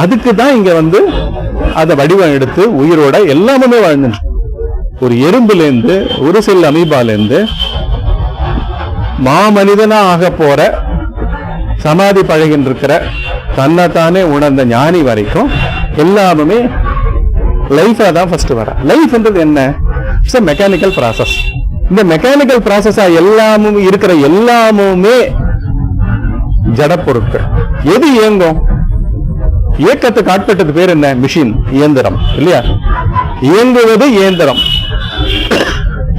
அதுக்கு தான் இங்க வந்து அதை வடிவம் எடுத்து உயிரோட எல்லாமே வாழ்ந்துச்சு ஒரு எறும்புல இருந்து ஒரு செல் அமீபாலேருந்து மாமனிதனா ஆக போற சமாதி பழகின்னு இருக்கிற தன்னைத்தானே உணர்ந்த ஞானி வரைக்கும் எல்லாமே லைஃப்ல தான் ஃபர்ஸ்ட் வர. லைஃப்ன்றது என்ன? இட்ஸ் மெக்கானிக்கல் ப்ராசஸ் இந்த மெக்கானிக்கல் ப்ராசஸா எல்லாமும் இருக்கிற எல்லாமுமே ஜட பொருட்கள். எது இயங்கும்? இயக்கத்துக்கு ஆட்பட்டது பேர் என்ன? மிஷின் இயந்திரம். இல்லையா? இயங்குவது இயந்திரம்.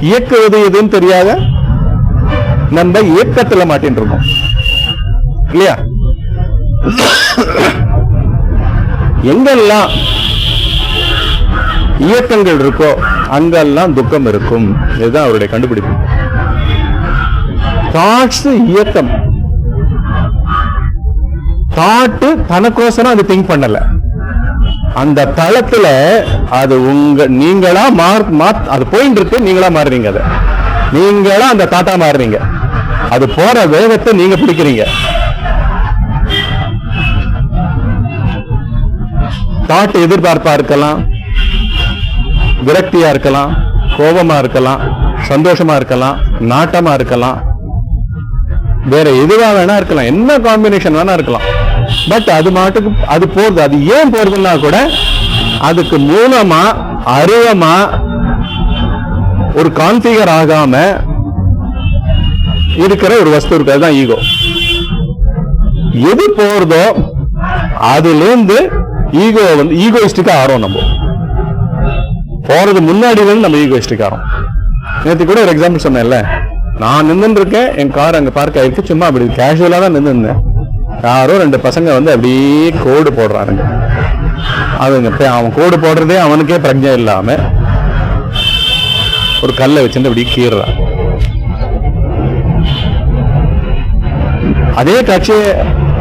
இயக்குவது எதுன்னு தெரியாத நம்ம இயக்கத்துல மாட்டின் இருக்கோம். இல்லையா? எங்கெல்லாம் இயக்கங்கள் இருக்கோ அங்கெல்லாம் துக்கம் இருக்கும். இதுதான் அவருடைய கண்டுபிடிப்பு. தாட்ஸ் இயக்கம். தாட்டு தனக்கோசரம் அது திங்க் பண்ணல. அந்த தளத்துல அது உங்க நீங்களா மாற் மாத் அது போயிட்டு இருக்கு நீங்களா மாறுறீங்க அதை. நீங்களா அந்த தாட்டா மாறுறீங்க. அது போற வேகத்தை நீங்க பிடிக்கிறீங்க. பாட்டு எதிர்பார்ப்பா இருக்கலாம் விரக்தியா இருக்கலாம் கோபமா இருக்கலாம் சந்தோஷமா இருக்கலாம் நாட்டமா இருக்கலாம். வேற எதுவா வேணா இருக்கலாம் என்ன காம்பினேஷன் வேணா இருக்கலாம். பட் அது மாட்டுக்கு அது போறது அது ஏன் போறதுன்னா கூட அதுக்கு மூலமா அருவமா ஒரு கான்ஃபிகர் ஆகாம இருக்கிற ஒரு வஸ்து இருக்கு அதுதான் ஈகோ எது போறதோ அதுல இருந்து ஈகோ வந்து ஈகோயிஸ்டிக்காக ஆறோம் நம்ம. போகிறது முன்னாடி இருந்து நம்ம ஈகோயிஸ்டிக் ஆறோம் நேற்று கூட ஒரு எக்ஸாம்பிள் சொன்னேன்ல. நான் நின்று இருக்கேன் என் கார் அங்கே பார்க் ஆகிருக்கு சும்மா அப்படி கேஷுவலாக தான் நின்று இருந்தேன் யாரோ ரெண்டு பசங்க வந்து அப்படியே கோடு போடுறாருங்க அதுங்க அவன் கோடு போடுறதே அவனுக்கே பிரஜை இல்லாமல் ஒரு கல்லை வச்சுட்டு அப்படியே கீறுறான். அதே காட்சியை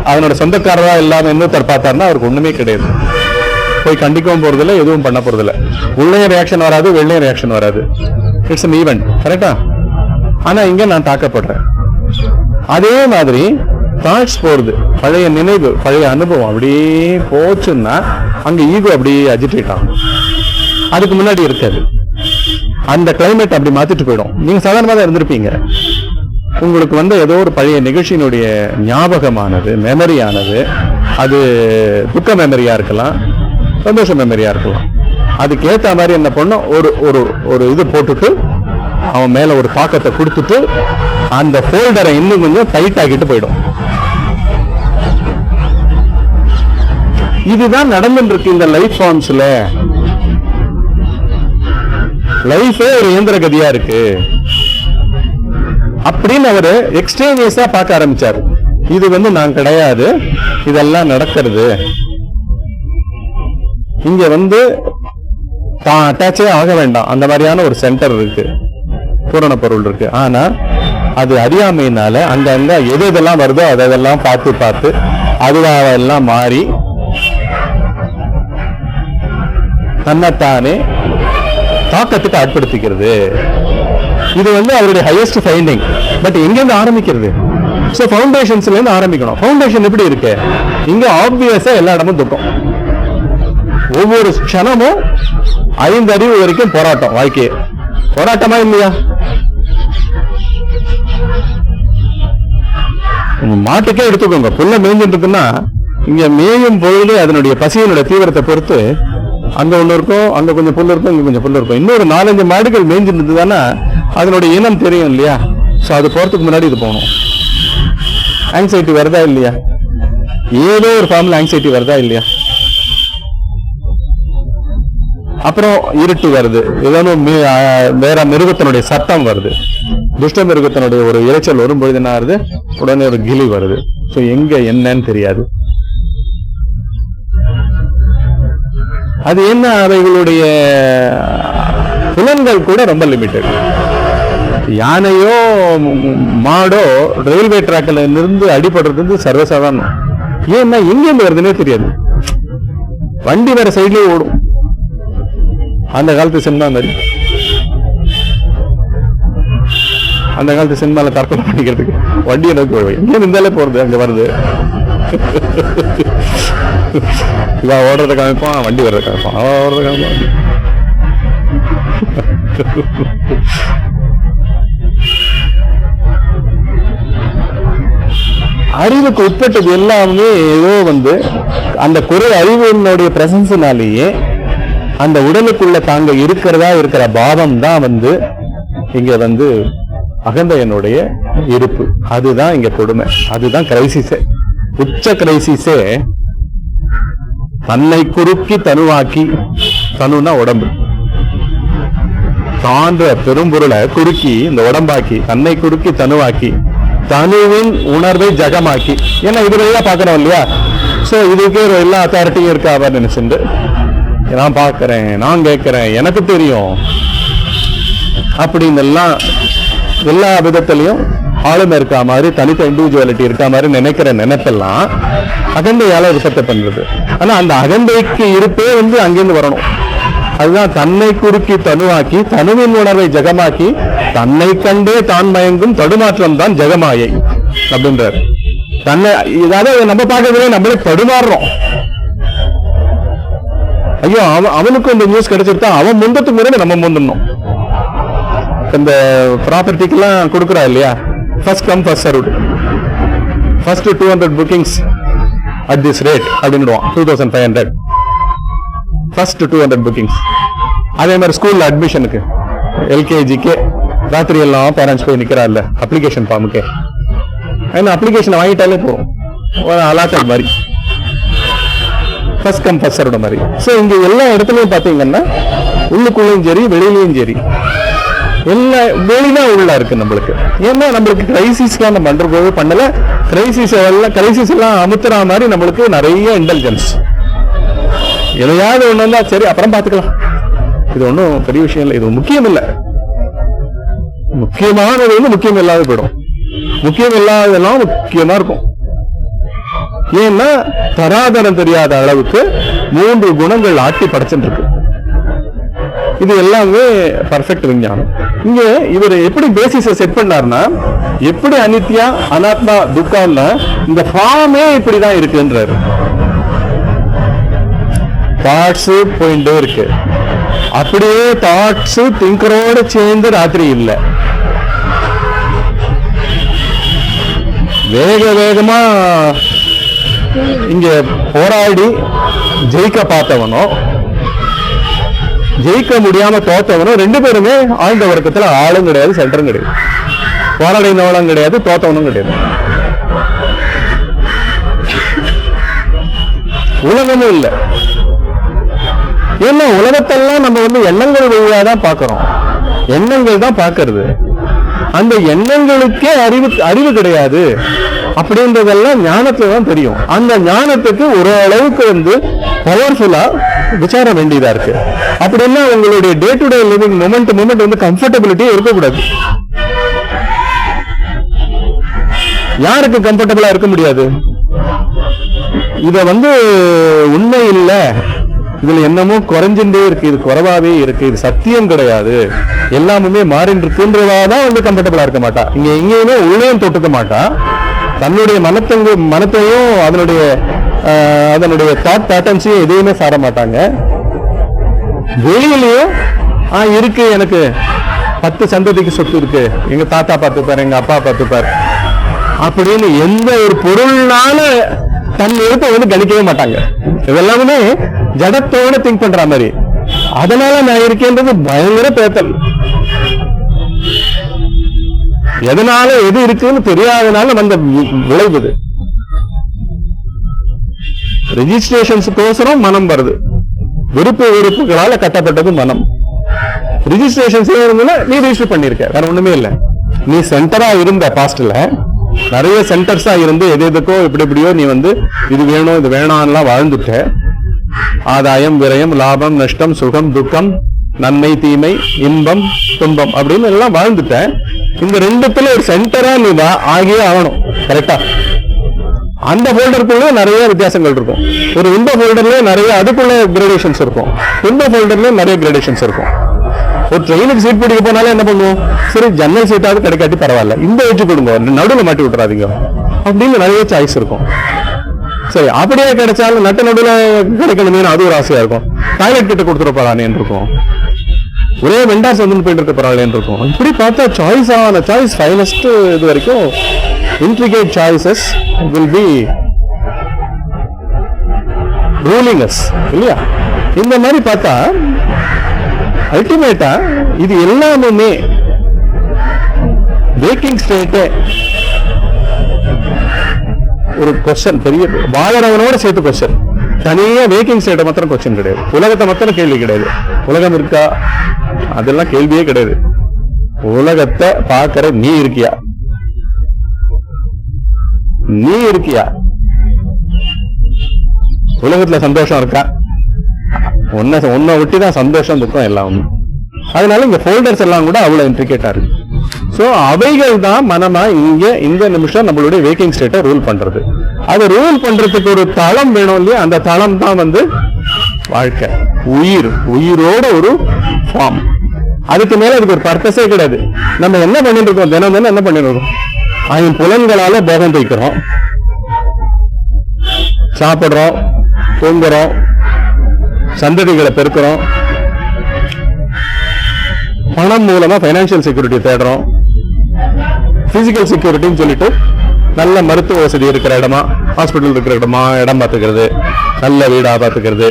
அதனோட சொந்தக்காரரா இல்லாம இன்னொருத்தர் பார்த்தாருன்னா அவருக்கு ஒண்ணுமே கிடையாது. போய் கண்டிக்கவும் போறதில்ல எதுவும் பண்ண போறதில்ல. உள்ளேயும் ரியாக்ஷன் வராது வெள்ளையும் ரியாக்ஷன் வராது. இட்ஸ் அன் ஈவெண்ட் கரெக்டா ஆனா இங்க நான் தாக்கப்படுறேன். அதே மாதிரி தாட்ஸ் போறது பழைய நினைவு பழைய அனுபவம் அப்படியே போச்சுன்னா அங்க ஈகோ அப்படியே அஜிடேட் ஆகும். அதுக்கு முன்னாடி இருக்காது. அந்த கிளைமேட் அப்படி மாத்திட்டு போயிடும். நீங்க சாதாரணமாக தான் இருந்திருப்பீங்க. உங்களுக்கு வந்து ஏதோ ஒரு பழைய நிகழ்ச்சியினுடைய ஞாபகமானது மெமரியானது அது துக்க மெமரியாக இருக்கலாம் சந்தோஷ மெமரியாக இருக்கலாம். அதுக்கேற்ற மாதிரி என்ன பண்ணும் ஒரு ஒரு ஒரு இது போட்டுட்டு அவன் மேலே ஒரு தாக்கத்தை கொடுத்துட்டு அந்த ஃபோல்டரை இன்னும் கொஞ்சம் டைட் ஆக்கிட்டு போயிடும். இதுதான் நடந்துட்டு இருக்கு இந்த லைஃப் ஃபார்ம்ஸ்ல லைஃபே ஒரு இயந்திர கதியா இருக்கு. அப்படின்னு அவரு எக்ஸ்டேனியஸா பார்க்க ஆரம்பிச்சாரு. இது வந்து நான் கிடையாது. இதெல்லாம் நடக்கிறது. இங்க வந்து தான் அட்டாச்சே ஆக வேண்டாம். அந்த மாதிரியான ஒரு சென்டர் இருக்கு. பூரண பொருள் இருக்கு. ஆனா அது அறியாமையினால அங்க அங்க எது எதெல்லாம் வருதோ அதெல்லாம் பார்த்து பார்த்து அதுவாக எல்லாம் மாறி தன்னைத்தானே தாக்கத்துக்கு ஆட்படுத்திக்கிறது. இது வந்து அவருடைய ஹையஸ்ட் ஃபைண்டிங் பட் எங்கேருந்து ஆரம்பிக்கிறது? ஸோ ஃபவுண்டேஷன்ஸ்லேருந்து ஆரம்பிக்கணும். ஃபவுண்டேஷன் எப்படி இருக்கு? இங்கே ஆப்வியஸாக எல்லா இடமும் துக்கம் ஒவ்வொரு க்ஷணமும் ஐந்து அறிவு வரைக்கும் போராட்டம் வாழ்க்கையே. போராட்டமா இல்லையா? மாட்டுக்கே எடுத்துக்கோங்க. புல்ல மேய்ஞ்சிட்டு இருக்குன்னா இங்க மேயும் பொழுது அதனுடைய பசியினுடைய தீவிரத்தை பொறுத்து அங்க ஒண்ணு இருக்கும் அங்க கொஞ்சம் புல் இருக்கும் இங்க கொஞ்சம் புல் இருக்கும் இன்னொரு நாலஞ்சு மாடுகள் மேய்ஞ்சிட்டு இருந்ததுன்னா அதனுடைய இனம் தெரியும் இல்லையா? சோ அது போறதுக்கு முன்னாடி இது போகணும். ஆங்ஸைட்டி வருதா இல்லையா? ஏதோ ஒரு ஃபார்மில் ஆங்ஸைட்டி வருதா இல்லையா? அப்புறம் இருட்டு வருது. ஏதோ வேற மிருகத்தினுடைய சத்தம் வருது. துஷ்ட மிருகத்தினுடைய ஒரு இரைச்சல் வரும்பொழுது என்ன ஆகுது? உடனே ஒரு கிளி வருது. ஸோ எங்க என்னன்னு தெரியாது. அது என்ன? அவைகளுடைய புலன்கள் கூட ரொம்ப லிமிட்டட் யானையோ மாடோ ரயில்வே ட்ராக்ல இருந்து அடிபடுறது வந்து சர்வசாதாரணம். ஏன்னா எங்கேருந்து வருதுன்னே தெரியாது. வண்டி வேற சைட்லேயே ஓடும். அந்த காலத்து சினிமா மாதிரி. அந்த காலத்து சினிமாவில் தற்கொலை பண்ணிக்கிறதுக்கு வண்டியை நோக்கி வருவேன் இருந்தாலே போறது அங்கே வருது இவன் ஓடுறத காமிப்பான் வண்டி வர்றத காமிப்பான் அவன் ஓடுறத காமிப்பான் அறிவுக்கு உட்பட்டது எல்லாமே ஏதோ வந்து அந்த குறை அறிவினுடைய பிரசன்ஸினாலேயே அந்த உடலுக்குள்ள தாங்க இருக்கிறதா இருக்கிற பாவம் தான் வந்து இங்க வந்து அகந்தையனுடைய இருப்பு. அதுதான் இங்க கொடுமை. அதுதான் கிரைசிஸே உச்ச கிரைசிஸே தன்னை குறுக்கி தனுவாக்கி தனுனா உடம்பு. தான்ற பெரும்பொருளை குறுக்கி இந்த உடம்பாக்கி தன்னை குறுக்கி தனுவாக்கி தனுவின் உணர்வை ஜகமாக்கி. ஏன்னா இதுல பாக்குறோம் இல்லையா? சோ இதுக்கே எல்லா அத்தாரிட்டியும் இருக்கா அவர் நினைச்சுட்டு நான் பார்க்குறேன் நான் கேட்கிறேன் எனக்கு தெரியும். அப்படின்னு எல்லாம் எல்லா விதத்துலையும் ஆளுமை இருக்கா மாதிரி தனித்த இண்டிவிஜுவாலிட்டி இருக்கா மாதிரி நினைக்கிற நினைப்பெல்லாம் அகந்தையால உற்பத்தி பண்றது. ஆனா அந்த அகந்தைக்கு இருப்பே வந்து அங்கேருந்து வரணும். அதுதான் தன்னை குறுக்கி தனுவாக்கி தனுவின் உணர்வை ஜெகமாக்கி தன்னை கண்டே தான் மயங்கும் தடுமாற்றம் தான் ஜெகமாயை அப்படின்றார். தன்னை அதாவது நம்ம பார்க்கறதே நம்மளே தடுமாறுறோம். ஐயோ அவன் அவனுக்கும் இந்த நியூஸ் கிடைச்சிருக்கா அவன் முந்தத்துக்கு முன்னாடி நம்ம முந்தணும் இந்த ப்ராப்பர்ட்டிக்கெல்லாம் கொடுக்குறா இல்லையா? First come first served first two hundred bookings at this rate அப்படின்னுடுவான். Two thousand five hundred first two hundred bookings அதே மாதிரி ஸ்கூலில் அட்மிஷனுக்கு எல்கேஜிக்கு ராத்திரி எல்லாம் பேரண்ட்ஸ் போய் நிக்கிறா இல்ல அப்ளிகேஷன் ஃபார்முக்கு ஏன்னா அப்ளிகேஷன் வாங்கிட்டாலே போகும் ஒரு அலாட்டட் மாதிரி. ஃபர்ஸ்ட் கம் ஃபர்ஸ்ட் மாதிரி. ஸோ இங்கே எல்லா இடத்துலையும் பார்த்தீங்கன்னா உள்ளுக்குள்ளேயும் சரி வெளியிலையும் சரி. எல்லா வெளிதான் உள்ள இருக்கு நம்மளுக்கு. ஏன்னா நம்மளுக்கு கிரைசிஸ்லாம் நம்ம பண்றது பண்ணல. கிரைசிஸ் எல்லாம் கிரைசிஸ் எல்லாம் அமுத்துற மாதிரி நம்மளுக்கு நிறைய இன்டெலிஜென்ஸ் எதையாவது ஒண்ணு இருந்தா சரி அப்புறம் பாத்துக்கலாம் இது ஒன்றும் பெரிய விஷயம் இல்லை இது முக்கியம் இல்லை. முக்கியமானது வந்து முக்கியம் இல்லாத போயிடும். முக்கியம் இல்லாததெல்லாம் முக்கியமா இருக்கும். ஏன்னா தராதரம் தெரியாத அளவுக்கு மூன்று குணங்கள் ஆட்டி படைச்சுட்டு இருக்கு இது எல்லாமே பர்ஃபெக்ட் விஞ்ஞானம். இங்க இவர் எப்படி பேசிஸ செட் பண்ணாருன்னா எப்படி அனித்யா அனாத்மா துக்கான்னா இந்த ஃபார்மே இப்படிதான் இருக்குன்றாரு. தாட்ஸு போயிட்டே இருக்கு. அப்படியே தாட்ஸ் திங்கரோட சேர்ந்து ராத்திரி இல்லை. வேக வேகமா இங்க போராடி ஜெயிக்க பார்த்தவனும் ஜெயிக்க முடியாம தோத்தவனும் ரெண்டு பேருமே ஆழ்ந்த வர்க்கத்துல ஆளும் கிடையாது சென்டரும் கிடையாது. போராடினவளும் கிடையாது தோத்தவனும் கிடையாது. உலகமும் இல்லை. ஏன்னா உலகத்தெல்லாம் நம்ம வந்து எண்ணங்கள் வழியாக தான் பார்க்குறோம். எண்ணங்கள் தான் பார்க்கறது. அந்த எண்ணங்களுக்கே அறிவு அறிவு கிடையாது. அப்படின்றதெல்லாம் ஞானத்துல தான் தெரியும். அந்த ஞானத்துக்கு ஒரு அளவுக்கு வந்து பவர்ஃபுல்லா விசார வேண்டியதா இருக்கு. அப்படின்னா உங்களுடைய day to day living moment moment வந்து கம்ஃபர்டபிலிட்டியே இருக்கக்கூடாது. யாருக்கு கம்ஃபர்டபுளா இருக்க முடியாது? இத வந்து உண்மை இல்லை. இதுல என்னமோ குறைஞ்சுட்டே இருக்கு இது குறைவாவே இருக்கு இது சத்தியம் கிடையாது. எல்லாமுமே மாறின்னு இருக்குன்றதாதான் வந்து கம்ஃபர்டபுளா இருக்க மாட்டா. இங்க எங்கேயுமே உள்ளேயும் தொட்டுக்க மாட்டா. தன்னுடைய மனத்தங்க மனத்தையும் அதனுடைய ஆஹ், அதனுடைய தாட் பேட்டர்ன்ஸையும் எதையுமே சார மாட்டாங்க. வெளியிலயும் ஆ இருக்கு எனக்கு. பத்து சந்ததிக்கு சொத்து இருக்கு. எங்க தாத்தா பார்த்துப்பாரு எங்க அப்பா பார்த்துப்பாரு. அப்படின்னு எந்த ஒரு பொருள்னால தன் இருப்பை வந்து கணிக்கவே மாட்டாங்க. இதெல்லாமே ஜடத்தோட திங்க் பண்ற மாதிரி. அதனால நான் இருக்கேன்றது பயங்கர பேத்தல். எதனால எது இருக்குன்னு தெரியாதனால வந்த விளைவுது. ரிஜிஸ்ட்ரேஷன்ஸுக்கோசரம் மனம் வருது. விருப்பு வெறுப்புகளால கட்டப்பட்டது மனம். ரிஜிஸ்ட்ரேஷன் செய்யறதுல நீ ரிஜிஸ்டர் பண்ணிருக்க. வேற ஒண்ணுமே இல்ல. நீ சென்டரா இருந்த பாஸ்ட்ல நிறைய சென்டர்ஸா இருந்து எது எதுக்கோ இப்படி இப்படியோ நீ வந்து இது வேணும் இது வேணாம்லாம் வாழ்ந்துட்ட. ஆதாயம் விரயம் லாபம் நஷ்டம் சுகம் துக்கம் நன்மை தீமை இன்பம் துன்பம் அப்படின்னு எல்லாம் வாழ்ந்துட்ட. இந்த ரெண்டுத்துல ஒரு சென்டரா நீ ஆகியே ஆகணும் கரெக்டா அந்த ஃபோல்டருக்குள்ள நிறைய வித்தியாசங்கள் இருக்கும். ஒரு இந்த ஃபோல்டர்ல நிறைய அதுக்குள்ள கிரேடேஷன்ஸ் இருக்கும். இந்த ஃபோல்டர்ல நிறைய கிரேடேஷன்ஸ் இருக்கும். ஒரு ட்ரெயினுக்கு சீட் பிடிக்க போனாலும் என்ன பண்ணுவோம்? சரி ஜன்னல் சீட்டாவது கிடைக்காட்டி பரவாயில்ல. இந்த வச்சு கொடுங்க. நடுவில் மாட்டி விட்டுறாதீங்க. அப்படின்னு நிறைய சாய்ஸ் இருக்கும். சரி அப்படியே கிடைச்சாலும் நட்ட நடுவில் கிடைக்கணுமே அது ஒரு ஆசையா இருக்கும். டாய்லெட் கிட்ட கொடுத்துட போறானேன்னு இருக்கும். ஒரே வெண்டாஸ் வந்து போயிட்டு இருக்க போறாளேன்னு இருக்கும். இப்படி பார்த்தா சாய்ஸ் ஆன சாய்ஸ் ஃபைனஸ்ட் இது வரைக்கும் intricate choices will be ruling us இல்லையா? இந்த மாதிரி பார்த்தா அல்டிமேட்டா இது எல்லாமே பேக்கிங் ஸ்டேட்டே ஒரு கொஸ்டின் பெரிய வாழறவனோட சேர்த்து கொஸ்டின் தனியா வேக்கிங் ஸ்டேட்டை மாத்திரம் கொஸ்டின் கிடையாது. உலகத்தை மாத்திரம் கேள்வி கிடையாது. உலகம் இருக்கா? அதெல்லாம் கேள்வியே கிடையாது. உலகத்தை பார்க்கற நீ இருக்கியா? நீ இருக்கியா? உலகத்துல சந்தோஷம் இருக்கா? உன்னை உன்னை ஒட்டி தான் சந்தோஷம் துக்கம் எல்லாம் அதனால இங்க ஃபோல்டர்ஸ் எல்லாம் கூட அவ்வளவு இன்ட்ரிகேட்டா இருக்கு. ஸோ அவைகள் தான் மனமா இங்க இந்த நிமிஷம் நம்மளுடைய வேக்கிங் ஸ்டேட்டை ரூல் பண்றது. அதை ரூல் பண்றதுக்கு ஒரு தளம் வேணும் இல்லையா? அந்த தளம் தான் வந்து வாழ்க்கை. உயிர். உயிரோட ஒரு ஃபார்ம் அதுக்கு மேல அதுக்கு ஒரு பர்பஸே கிடையாது. நம்ம என்ன பண்ணிட்டு இருக்கோம்? தினம் தினம் என்ன பண்ணிட்டு இருக்கோம்? அவன் புலன்களால போகம் வைக்கிறோம் சாப்பிடுறோம் தூங்குறோம் சந்ததிகளை பெருக்கிறோம். பணம் மூலமா பைனான்சியல் செக்யூரிட்டி தேடுறோம். பிசிக்கல் செக்யூரிட்டின்னு சொல்லிட்டு நல்ல மருத்துவ வசதி இருக்கிற இடமா ஹாஸ்பிட்டல் இருக்கிற இடமா இடம் பார்த்துக்கிறது நல்ல வீடா பார்த்துக்கிறது.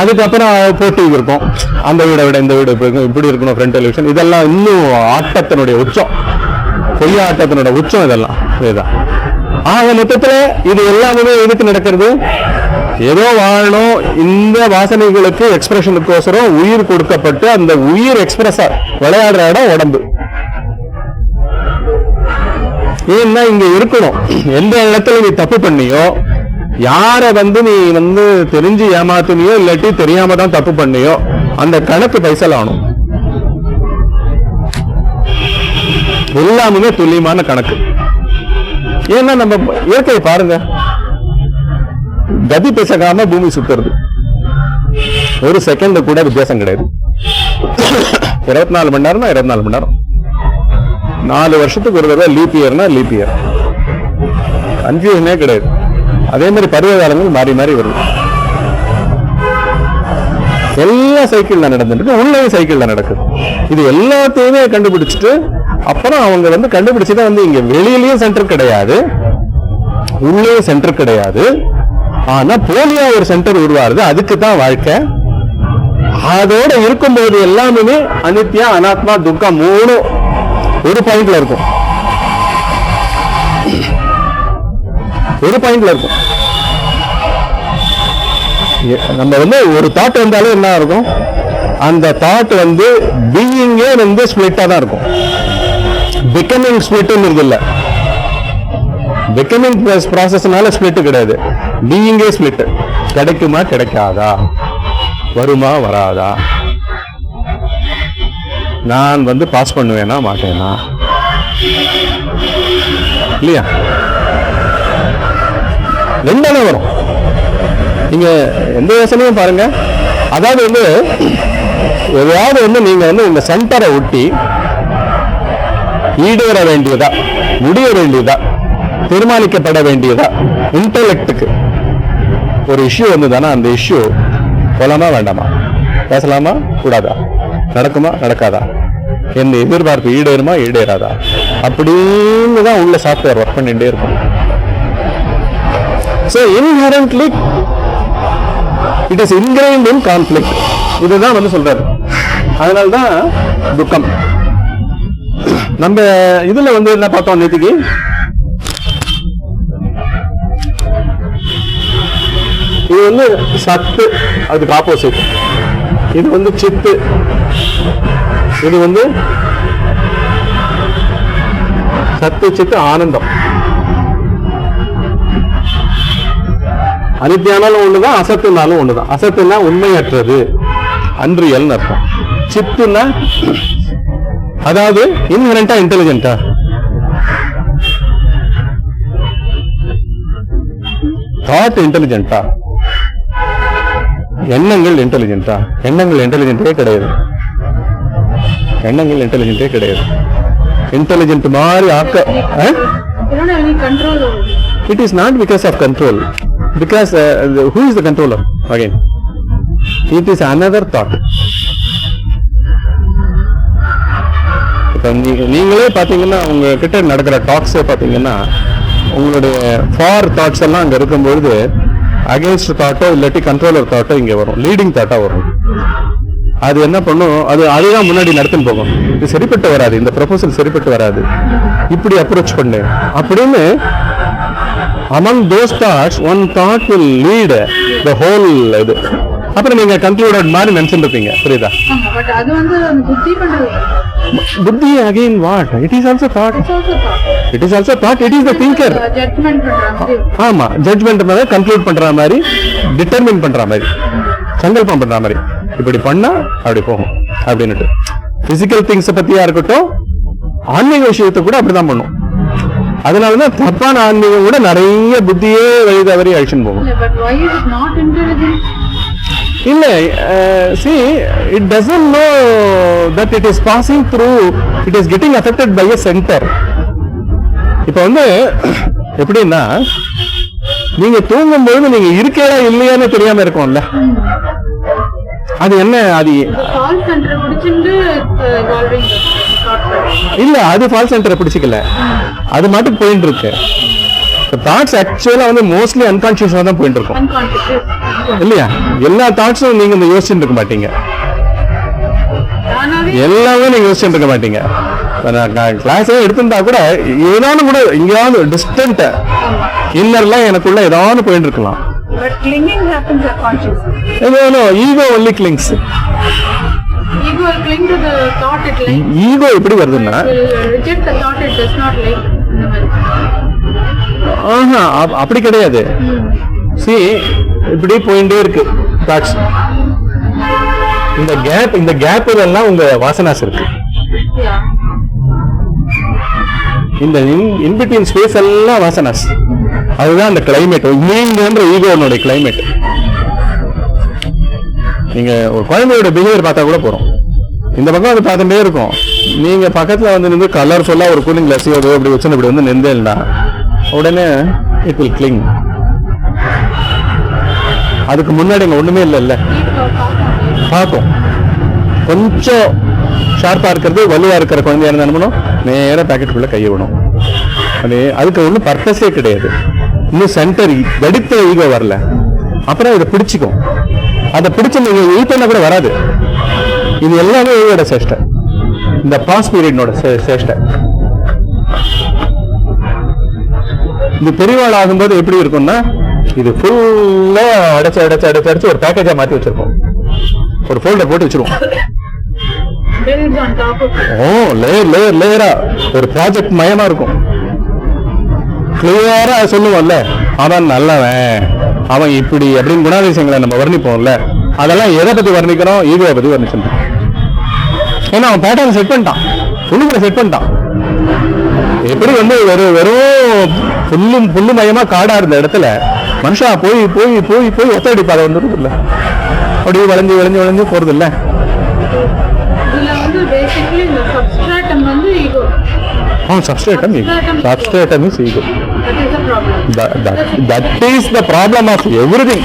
அதுக்கப்புறம் போட்டி இருக்கும். அந்த வீடை விட இந்த வீடு இப்படி இருக்கணும், ஃப்ரண்ட் டெலிவிஷன் இதெல்லாம் இன்னும் ஆட்டத்தினுடைய உச்சம். பொய்யா ஆட்டத்தினுடைய உச்சம் இதெல்லாம். இதுதான். ஆக மொத்தத்தில் இது எல்லாமே எதுக்கு நடக்கிறது? ஏதோ வாழணும். இந்த வாசனைகளுக்கு எக்ஸ்பிரஷனுக்கோசரம் உயிர் கொடுக்கப்பட்டு அந்த உயிர் எக்ஸ்பிரஸா விளையாடுற இடம் உடம்பு. ஏன்னா இங்க இருக்கணும்? எந்த இடத்துல நீ தப்பு பண்ணியோ யார வந்து நீ வந்து தெரிஞ்சு ஏமாத்துனியோ இல்லாட்டி தெரியாம தான் தப்பு பண்ணியோ அந்த கணக்கு பைசல் ஆகணும். எல்லாமே துல்லியமான கணக்கு. ஏன்னா நம்ம இயற்கையை பாருங்க. கதி பேசக்காம பூமி சுத்துறது. ஒரு செகண்ட் கூட வித்தியாசம் கிடையாது. இருபத்தி நாலு மணி நேரம்னா இருபத்தி நாலு மணி நேரம். நாலு வருஷத்துக்கு ஒரு தடவை லீப் இயர்னா லீப் இயர் கன்ஃபியூஷனே கிடையாது. அதே மாதிரி பருவ காலங்கள் மாறி மாறி வருது. எல்லா சைக்கிள்ல நடந்துட்டு சைக்கிள் சைக்கிள்ல நடக்குது. இது எல்லாத்தையுமே கண்டுபிடிச்சிட்டு அப்புறம் அவங்க வந்து கண்டுபிடிச்சதான் வந்து இங்க வெளியிலயும் சென்டர் கிடையாது. உள்ளேயும் சென்டர் கிடையாது. ஆனா போலியா ஒரு சென்டர் உருவாருது அதுக்கு தான் வாழ்க்கை. அதோட இருக்கும்போது எல்லாமே அனித்யா அனாத்மா துக்கம் மூணும் ஒரு பாயிண்ட்ல இருக்கும். ஒரு பாயிண்ட்ல இருக்கும். நம்ம வந்து ஒரு தாட் வந்தாலும் என்ன இருக்கும் அந்த தாட் வந்து பீயிங்கே வந்து ஸ்பிளிட்டாக தான் இருக்கும். பிகமிங் ஸ்பிளிட்னு இல்லை. பிகமிங் ப்ராசஸ்னால ஸ்பிளிட்டு கிடையாது. பீயிங்கே ஸ்பிளிட் கிடைக்குமா கிடைக்காதா? வருமா வராதா? நான் வந்து பாஸ் பண்ணுவேனா மாட்டேனா? இல்லையா? ரெண்டானே வரும். நீங்க எந்த யோசனையும் பாருங்க. அதாவது வந்து எதையாவது வந்து நீங்க வந்து உங்க சென்டரை ஒட்டி ஈடேற வேண்டியதா முடிய வேண்டியதா தீர்மானிக்கப்பட வேண்டியதா இன்டலெக்டுக்கு ஒரு இஷ்யூ வந்ததுன்னா அந்த இஷ்யூ போலாமா வேண்டாமா? பேசலாமா? கூடாதா? நடக்குமா? நடக்காதா? எந்த எதிர்பார்ப்பு ஈடேறுமா? ஈடேறாதா? அப்படின்னு தான் உள்ள சாஃப்ட்வேர் ஒர்க் பண்ணிட்டே இருக்கும். So inherently it is ingrained in conflict இதுதான் வந்து சொல்றாரு. அதனால தான் துக்கம். நம்ம இதுல வந்து என்ன பார்த்தோம் நேற்றுக்கு இது வந்து சத்து அதுக்கு ஆப்போசிட் இது வந்து சித்து. இது வந்து சத்து சித்து ஆனந்தம். அனித்தியானாலும் ஒண்ணுதான் அசத்துனாலும் ஒண்ணுதான். அசத்துனா உண்மையற்றது. அன்றியல்னு அர்த்தம். சித்துனா அதாவது இன்ஹரண்டா இன்டெலிஜென்டா தாட் இன்டெலிஜென்டா எண்ணங்கள் இன்டெலிஜென்ட்டா எண்ணங்கள் இன்டெலிஜென்ட்டே கிடையாது. எண்ணங்கள் இன்டெலிஜென்ட்டே கிடையாது. இன்டெலிஜென்ட் மாதிரி ஆக்க it is not because of control because who is the controller again it is another thought இப்போ நீங்க- நீங்களே பார்த்தீங்கன்னா உங்க கிட்ட நடக்கிற டாக்ஸே பார்த்தீங்கன்னா உங்களுடைய ஃபார் தாட்ஸ் எல்லாம் அங்கே இருக்கும்பொழுது அகேன்ஸ்ட் தாட்டோ இல்லாட்டி கண்ட்ரோலர் தாட்டோ இங்கே வரும். லீடிங் தாட்டா வரும். அது என்ன பண்ணும்? அது அதுதான் முன்னாடி நடத்துன்னு போகும். இது சரிப்பட்டு வராது. இந்த ப்ரொபோசல் சரிப்பட்டு வராது. இப்படி அப்ரோச் பண்ணு. அப்படின்னு among those thoughts one thought will lead the whole இது. அப்புறம் நீங்க கன்க்ளூடட் மாதிரி நினைச்சுட்டு இருப்பீங்க புரியுதா புத்தி again what it is also thought. It is also thought it is the thinker ஆமா ஜட்ஜ்மெண்ட் மாதிரி கன்க்ளூட் பண்ற மாதிரி டிட்டர்மின் பண்ற மாதிரி சங்கல்பம் பண்ற மாதிரி. இப்படி பண்ணா அப்படி போகும் அப்படின்னுட்டு. பிசிக்கல் திங்ஸ் பத்தியா இருக்கட்டும் ஆன்மீக விஷயத்தை கூட அப்படிதான் பண்ணும். அதனாலதான் தப்பான ஆன்மீகம் கூட நிறைய புத்தியே வழி தவறி அழிச்சுன்னு போகும். இல்ல see it doesn't know that it is passing through it is getting affected by a centre இப்போ வந்து எப்படின்னா நீங்க தூங்கும்போது நீங்க இருக்கேடா இல்லையான்னு தெரியாம இருக்கும்ல. அது என்ன அது. இல்ல அது ஃபால் சென்டரை பிடிச்சிக்கல. அது மட்டும் போயிட்டு இருக்கு தாட்ஸ் ஆக்சுவலா வந்து மோஸ்ட்லி அன்கான்சியஸா தான் போயிட்டு இருக்கும். இல்லையா? எல்லா தாட்ஸும் நீங்க இந்த யோசிச்சுட்டு இருக்க மாட்டீங்க. எல்லாமே நீங்க யோசிச்சுட்டு இருக்க மாட்டீங்க. கிளாஸே எடுத்திருந்தா கூட ஏதாவது கூட எங்கேயாவது டிஸ்டன்ட் இன்னர்லாம் எனக்குள்ள ஏதாவது போயிட்டு இருக்கலாம். ஈகோ ஒன்லி கிளிங்ஸ் ஈகோ எப்படி வருதுன்னா ஆஹா அப்படி கிடையாது. சி இப்படி போயிட்டே இருக்கு. தாட்ஸ் இந்த கேப் இந்த கேப் எல்லாம் உங்க வாசனாஸ் இருக்கு. இந்த இன்பிட்வீன் ஸ்பேஸ் எல்லாம் வாசனாஸ். அதுதான் அந்த கிளைமேட் நீங்கன்ற ஈகோனுடைய கிளைமேட் நீங்க ஒரு குழந்தையோட பிஹேவியர் பார்த்தா கூட போறோம். இந்த பக்கம் அது பார்த்துட்டே இருக்கும். நீங்க பக்கத்துல வந்து நின்று கலர்ஃபுல்லா ஒரு கூலிங் கிளாஸையோ அப்படி வச்சு இப்படி வந்து நின்றேன்னா உடனே இட் வில் கிளிங் அதுக்கு முன்னாடி அங்க ஒண்ணுமே இல்லைல்ல. பார்க்கும் கொஞ்சம் ஷார்ப்பா இருக்கிறது வலுவாக இருக்கிற குழந்தைய இருந்தா என்ன பண்ணும்? நேரா பாக்கெட்டுக்குள்ள கையை விடும். அது அதுக்கு ஒன்றும் பர்பஸே கிடையாது. இன்னும் சென்டர் வெடித்த ஈகோ வரல. அப்புறம் இதை பிடிச்சிக்கும். அதை பிடிச்ச நீங்க இழுத்தனா கூட வராது. இது எல்லாமே ஈகோட சேஷ்டை. இந்த பாஸ் பீரியட்னோட சேஷ்டை. இது பெரியவாள் ஆகும்போது எப்படி இருக்கும்னா இது ஃபுல்லா அடைச்சு அடைச்சு அடைச்சு அடைச்சு ஒரு பேக்கேஜா மாத்தி வச்சிருக்கோம் ஒரு ஃபோல்டர் போட்டு வச்சிருவோம். ஓ லேயர் லேயர் லேயரா ஒரு ப்ராஜெக்ட் மயமா இருக்கும். கிளியரா சொல்லுவோம்ல. அவன் நல்லவன். அவன் இப்படி அப்படின்னு குணாதிசயங்களை நம்ம வர்ணிப்போம்ல. அதெல்லாம் எதை பத்தி வர்ணிக்கிறோம்? ஈகோவை பத்தி வர்ணிச்சிருந்தோம். ஏன்னா அவன் பேட்டர்ன் செட் பண்ணிட்டான். புல்லுங்களை செட் பண்ணிட்டான். எப்படி வந்து வெறும் வெறும் புல்லும் புல்லு மயமா காடா இருந்த இடத்துல மனுஷா போய் போய் போய் போய் ஒத்தடி பாதை வந்துருது இல்ல. அப்படியே வளைஞ்சு வளைஞ்சு வளைஞ்சு போறது இல்ல. is the problem. That, that, that is the problem of everything.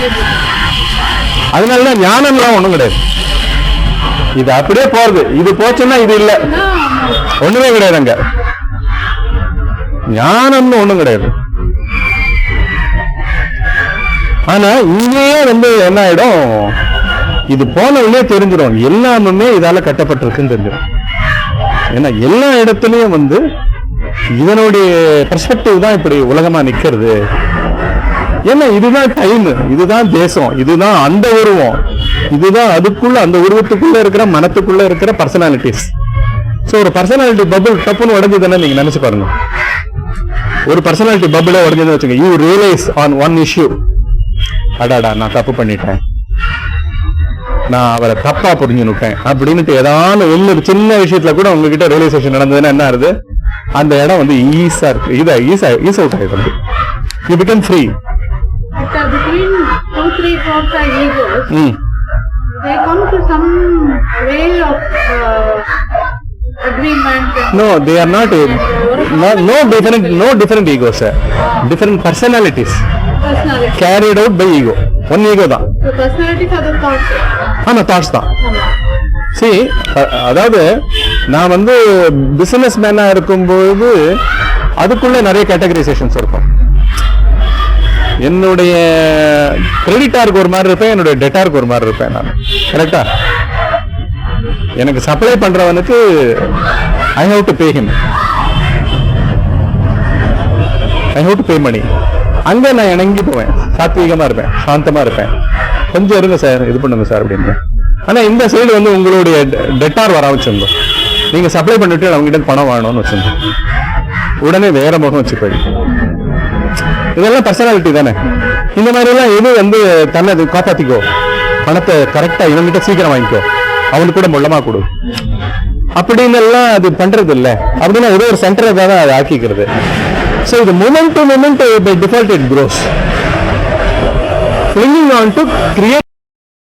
அதனால தான் ஞானம்லாம் ஒண்ணும் கிடையாது. இது அப்படியே போறது. இது போச்சுன்னா இது இல்ல. ஒண்ணுமே கிடையாது அங்க. ஞானம்னு ஒண்ணும் கிடையாது. ஆனா இங்கேயே வந்து என்ன ஆயிடும்? இது போனவுடனே தெரிஞ்சிடும். எல்லாமே இதால கட்டப்பட்டிருக்குன்னு தெரிஞ்சிடும். ஏன்னா எல்லா இடத்துலயும் வந்து இதனுடைய பெர்ஸ்பெக்டிவ் தான் இப்படி உலகமா நிக்கிறது. ஏன்னா இதுதான் டைம் இதுதான் தேசம். இதுதான் அந்த உருவம். இதுதான் அதுக்குள்ள அந்த உருவத்துக்குள்ள இருக்கிற மனத்துக்குள்ள இருக்கிற பர்சனாலிட்டிஸ் ஸோ ஒரு பர்சனாலிட்டி பபுள் டப்புன்னு உடஞ்சதுன்னா நீங்க நினைச்சு பாருங்க. ஒரு பர்சனாலிட்டி பபுளே உடஞ்சதுன்னு வச்சுங்க you realise on one issue அடாடா நான் தப்பு பண்ணிட்டேன். நான் அவரை தப்பா புரிஞ்சுனுட்டேன் அப்படின்னுட்டு ஏதாவது ஒண்ணு சின்ன விஷயத்துல கூட உங்ககிட்ட ரியலைசேஷன் நடந்ததுன்னா என்ன ஆகுது? அந்த இடம் வந்து ஈஸா இருக்கு. இதா ஈஸா ஈஸ் அவுட் ஆயிடுது you become free But uh, between two, three, four, five egos, ம் they come to some way of uh, agreement. and No, they are not. No, no different, no different egos, sir. Different personalities Personality. carried out by ego. One ego தான். The personalities are the thoughts. ஆமா thoughts தான். ஆமா. See, அ- அதாவது நான் வந்து business மேனா இருக்கும்போது அதுக்குள்ள நிறைய கேட்டகரைசேஷன்ஸ் இருக்கும் என்னுடைய கிரெடிட்டாருக்கு ஒரு மாதிரி இருப்பேன் என்னுடைய டெட்டாருக்கு ஒரு மாதிரி இருப்பேன் நான். கரெக்டா எனக்கு supply பண்றவனுக்கு I have to pay him I have to pay money அங்க நான் இணங்கி போவேன். சாத்வீகமா இருப்பேன். சாந்தமா இருப்பேன். கொஞ்சம் இருங்க சார் இது பண்ணுங்க சார் அப்படின்னு. ஆனா இந்த சைடு வந்து உங்களுடைய டெட்டார் வர வச்சிருந்தோம் நீங்க சப்ளை பண்ணிட்டு அவங்ககிட்ட பணம் வாங்கணும்னு வச்சிருந்தோம் உடனே வேற முகம் வச்சு போயிடும் இதெல்லாம் பர்சனாலிட்டி தானே. இந்த மாதிரி எல்லாம் எது வந்து தன்னை காப்பாத்திக்கோ? பணத்தை கரெக்டா இவன்கிட்ட சீக்கிரம் வாங்கிக்கோ. அவனுக்கு கூட மொள்ளமா கொடு. அப்படின்னு எல்லாம் அது பண்றது இல்ல அப்படின்னா ஏதோ ஒரு சென்டரை தான் அதை ஆக்கிக்கிறது. ஸோ இது moment to moment by default it grows clinging on to